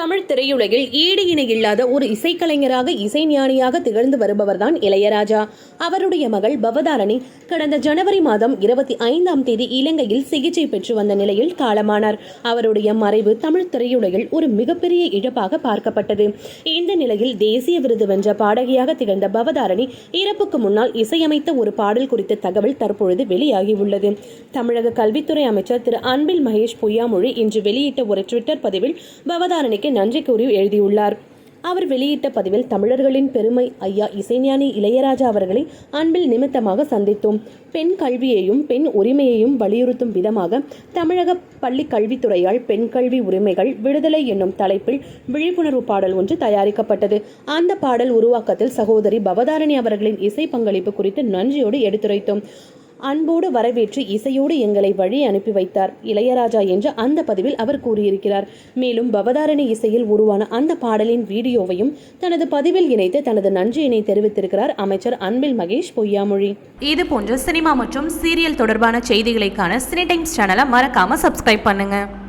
தமிழ் திரையுலகில் ஈடு இணை இல்லாத ஒரு இசைக்கலைஞராக இசைஞானியாக திகழ்ந்து வருபவர்தான் இளையராஜா. அவருடைய மகள் பவதாரணி கடந்த ஜனவரி மாதம் இருபத்தி ஐந்தாம் தேதி இலங்கையில் சிகிச்சை பெற்று வந்த நிலையில் காலமானார். அவருடைய மறைவு தமிழ் திரையுலகில் ஒரு மிகப்பெரிய இழப்பாக பார்க்கப்பட்டது. இந்த நிலையில் தேசிய விருது வென்ற பாடகியாக திகழ்ந்த பவதாரணி இறப்புக்கு முன்னால் இசையமைத்த ஒரு பாடல் குறித்த தகவல் தற்பொழுது வெளியாகியுள்ளது. தமிழக கல்வித்துறை அமைச்சர் திரு அன்பில் மகேஷ் பொய்யாமொழி இன்று வெளியிட்ட ஒரு ட்விட்டர் பதிவில் பவதாரணிக்கு நன்றி கூறி எழுதியுள்ளார். அவர் வெளியிட்ட பதிவில் தமிழர்களின் பெருமை ஐயா இசைஞானி இளையராஜா அவர்களை அன்பில் நிமித்தமாக சந்தித்தோம். பெண் கல்வியையும் பெண் உரிமையையும் வலியுறுத்தும் விதமாக தமிழக பள்ளி கல்வித்துறையால் பெண் கல்வி உரிமைகள் விடுதலை என்னும் தலைப்பில் விழிப்புணர்வு பாடல் ஒன்று தயாரிக்கப்பட்டது. அந்த பாடல் உருவாக்கத்தில் சகோதரி பவதாரணி அவர்களின் இசை பங்களிப்பு குறித்து நன்றியோடு எடுத்துரைத்தோம். அன்போடு வரவேற்று இசையோடு எங்களை வழி அனுப்பி வைத்தார். இளையராஜா என்று அந்த பதிவில் அவர் கூறியிருக்கிறார். மேலும் பவதாரணி இசையில் உருவான அந்த பாடலின் வீடியோவையும் தனது பதிவில் இணைத்து தனது நன்றியினை தெரிவித்திருக்கிறார் அமைச்சர் அன்பில் மகேஷ் பொய்யாமொழி. இது போன்ற சினிமா மற்றும் சீரியல் தொடர்பான செய்திகளைக்கான சினி டைம்ஸ் சேனலை மறக்காம சப்ஸ்கிரைப் பண்ணுங்க.